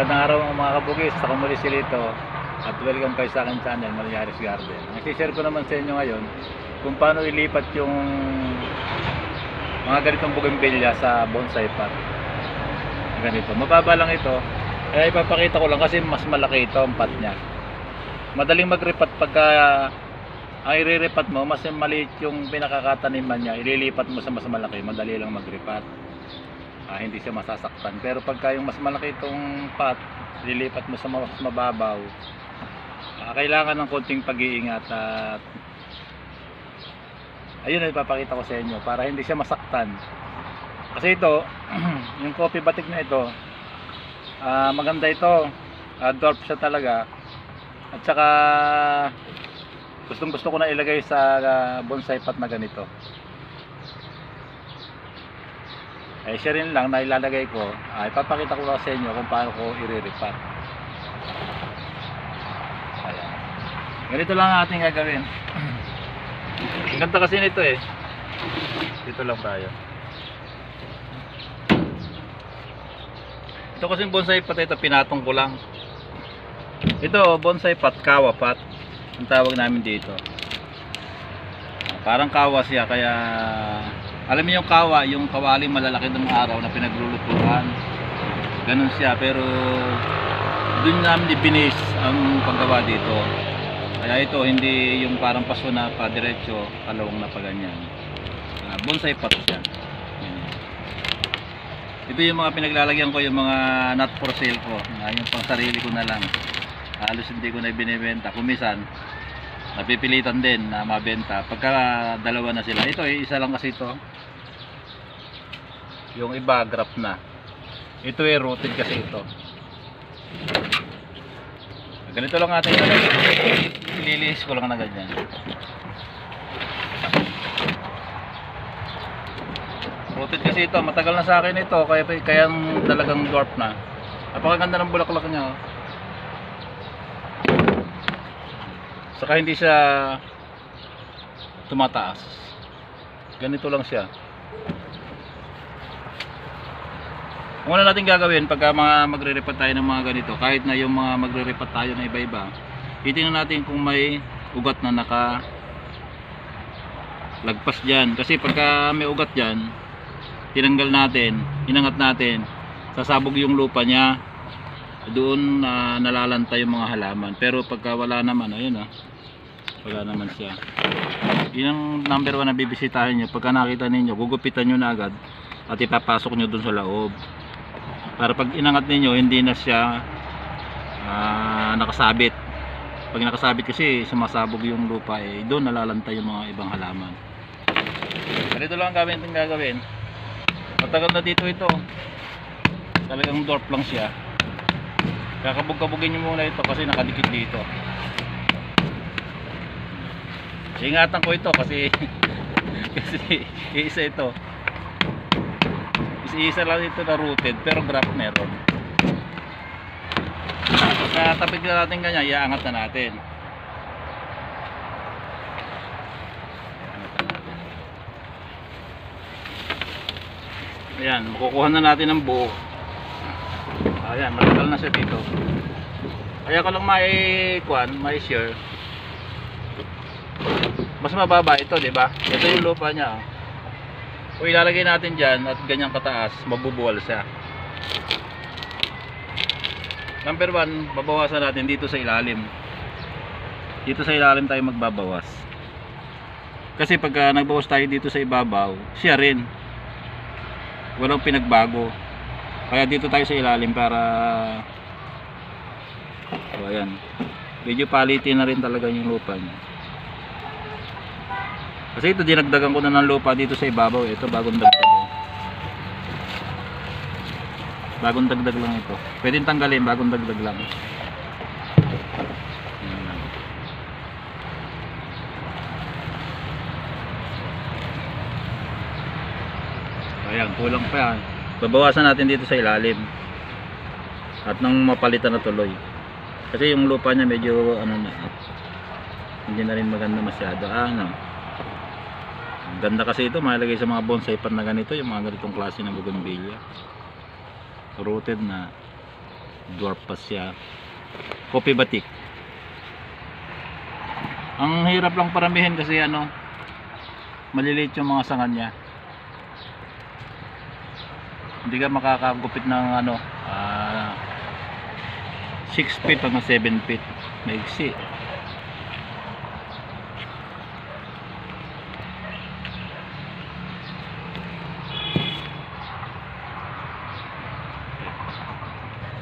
Magandang araw mga kabugis, sa muli si Lito at welcome kayo sa akin channel, Malyaris Garden. Ang share ko naman sa inyo ngayon kung paano ilipat yung mga ganitong bougainvillea sa bonsai pot. Ganito, mababa lang ito. Kaya ipapakita ko lang kasi mas malaki ito ang pot niya. Madaling magripat pagka ang iriripat mo, mas maliit yung pinakakataniman niya, ililipat mo sa mas malaki, madali lang magripat. Ah, hindi siya masasaktan. Pero pagka yung mas malaki itong pot, lilipat mo sa mas mababaw, ah, kailangan ng konting pag-iingat at ayun ang ipapakita ko sa inyo para hindi siya masaktan. Kasi ito, yung coffee batik na ito, ah, maganda ito. Ah, dwarf siya talaga. At saka gustong gusto ko na ilagay sa ah, bonsai pot na ganito. Eh, siya rin lang na ilalagay ko. Ah, ipapakita ko sa inyo kung paano ko iriripat. Ayan. Ganito lang ang ating gagawin. Ang ganda kasi nito eh. Dito lang tayo. Ito kasi bonsai pat ito, pinatong ko lang. Ito, bonsai pat, kawa pat. Ang tawag namin dito. Parang kawa siya, kaya alam niyo yung kawa, yung kawali malalaki ng araw na pinaglulutuan. Ganun siya, pero dun namin ibinis ang paggawa dito. Kaya ito, hindi yung parang paso na pa diretso, kalawang na pa ganyan. Ah, bonsai pot siya. Ito yung mga pinaglalagyan ko, yung mga not for sale ko. Ah, yung pang sarili ko na lang. Halos hindi ko na binibenta. Kumisan, napipilitan din na mabenta. Pagka dalawa na sila. Ito, eh, isa lang kasi ito. Yung iba, graph na. Ito eh, rooted kasi ito. Ganito lang ating ililinis ko lang na ganyan. Rooted kasi ito, matagal na sa akin ito, kaya kaya talagang dwarf na. Napakaganda ng bulaklak niya. Oh. Saka hindi siya tumataas. Ganito lang siya. Ang una natin gagawin pagka mga magre-repat tayo ng mga ganito, kahit na yung mga magre-repat tayo na iba-iba, titingnan natin kung may ugat na naka lagpas dyan. Kasi pagka may ugat dyan, tinanggal natin, inangat natin, sasabog yung lupa niya. Doon na nalalanta yung mga halaman. Pero pagka wala naman, ayun ah, wala naman siya. Yun ang number one na bibisitahin nyo. Pagka nakita ninyo, gugupitan nyo na agad at ipapasok nyo dun sa loob. Para pag inangat ninyo, hindi na siya ah, nakasabit. Pag nakasabit kasi sumasabog yung lupa eh, doon nalalanta yung mga ibang halaman. Ganito lang ang gawin itong gagawin. Matagal na dito ito. Talagang dwarf lang siya. Kakabog-kabugin nyo muna ito kasi nakadikit dito. Ingatan ko ito kasi kasi isa ito. Isa lang ito na rooted pero graft meron. Sa tapig na natin ganyan, iangat na natin. Ayan, makukuha na natin ang buo. Ayan, matagal na siya dito. Kaya ko lang may kuan, may share. Mas mababa ito, di ba? Ito yung lupa niya. oh. Kung ilalagay natin dyan at ganyan kataas, mabubuwal siya. Number one, babawasan natin dito sa ilalim. Dito sa ilalim tayo magbabawas. Kasi pagka nagbawas tayo dito sa ibabaw, siya rin. Walang pinagbago. Kaya dito tayo sa ilalim para So ayan. Medyo palitin na rin talaga yung lupa niya. Kasi ito dinagdagan ko na ng lupa dito sa ibabaw. Ito bagong dagdag. oh. Bagong dagdag lang ito. Pwedeng tanggalin, bagong dagdag lang. Ayan, kulang pa yan. Babawasan natin dito sa ilalim. At nang mapalitan na tuloy. Kasi yung lupa niya medyo ano na hindi na rin maganda masyado. Ah, ano. Ang ganda kasi ito, mahalagay sa mga bonsai pan na ganito, yung mga ganitong klase ng bougainvillea. Rooted na. dwarf pa siya coffee batik ang hirap lang paramihin kasi ano maliliit yung mga sanga niya hindi ka makakagupit ng ano ah 6 feet hanggang 7 feet maigsi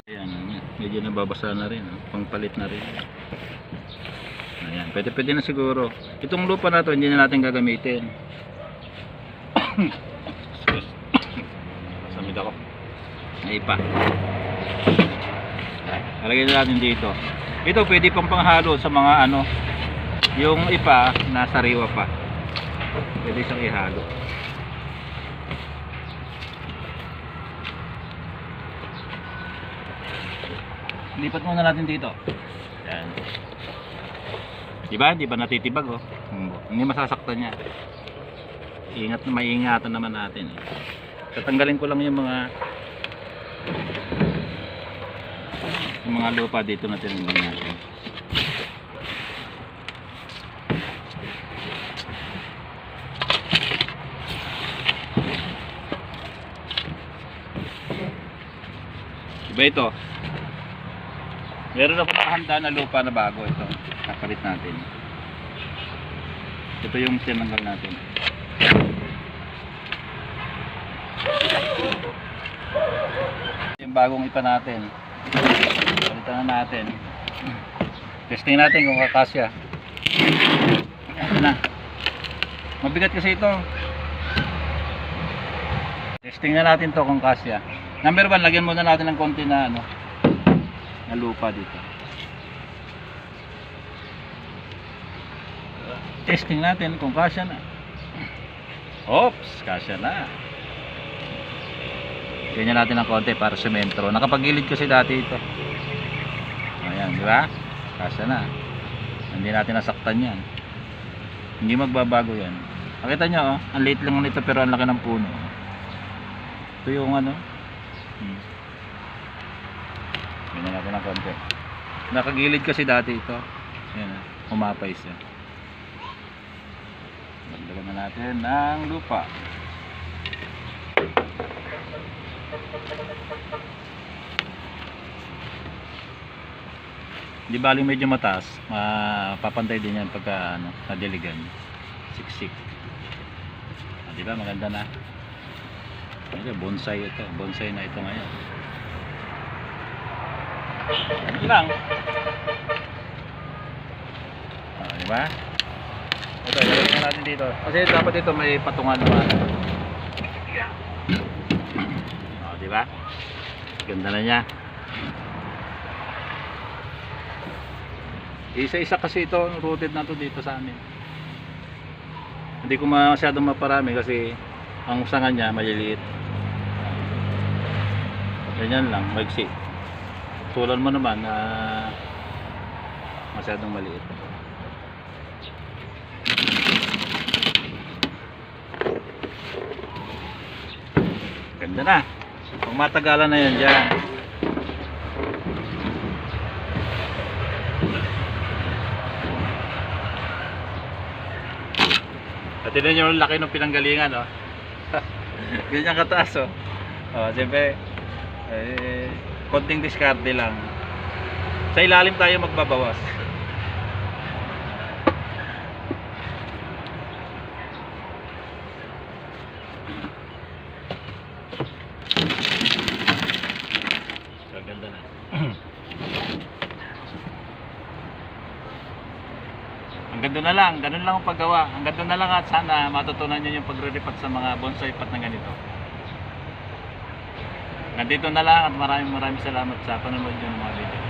Ayan, ayan. Medyo nababasa na rin. oh. Pangpalit na rin. Ayan, pwede pwede na siguro. Itong lupa na to, hindi na natin gagamitin. Excuse. Samid ako. Ay pa. Alagay na natin dito. Ito pwede pang panghalo sa mga ano, yung ipa na sariwa pa. Pwede siyang ihalo. Lipat muna natin dito. Yan. Diba? Di ba natitibag oh? Hindi masasaktan niya. Ingat na maiingatan naman natin. Eh. Tatanggalin ko lang yung mga yung mga lupa dito na tinanggal natin. Diba ito? Meron ako nakahanda na lupa na bago ito. Kapalit natin. Ito yung tinanggal natin. Yung bagong ipa natin. Palitan na natin. Testing natin kung kakasya. Ito na. Mabigat kasi ito. Testing na natin to kung kasya. Number one, lagyan muna natin ng konti na ano, na lupa dito. Testing natin kung kasya na. Oops, kasya na. Ganyan natin ng konti para sementro. Nakapagilid kasi dati ito. Ayan, di ba? Kasya na. Hindi natin nasaktan yan. Hindi magbabago yan. Nakita nyo, oh, ang liit lang nito pero ang laki ng puno. Ito yung ano. Hmm. Ganyan natin ng konti. Nakagilid kasi dati ito. Ayan, humapay siya. Dagdagan na natin ng lupa. Di baling medyo mataas, mapapantay din yan pagka ano, nadiligan. Siksik. Ah, di ba maganda na? Ito, bonsai ito. Bonsai na ito ngayon. Lang. Ah, di ba? Ito, ilagay na natin dito. Kasi dapat ito may patungan naman. Oh, di ba? Ganda na niya. Isa-isa kasi ito, rooted na to dito sa amin. Hindi ko masyadong maparami kasi ang sanga niya maliliit. Ganyan lang, magsi. Tulan mo naman na masyadong maliit. Ganda na. Pag matagalan na yan dyan. At tinan nyo yung laki ng pinanggalingan, oh. Ganyan kataas, oh. Oh, siyempre, eh, konting diskarte lang. Sa ilalim tayo magbabawas. Gaganda na. Ang ganda na lang, ganun lang ang paggawa. Ang ganda na lang at sana matutunan nyo yung pagre-repat sa mga bonsai pat na ganito. Nandito na lang at maraming maraming salamat sa panonood ng mga video.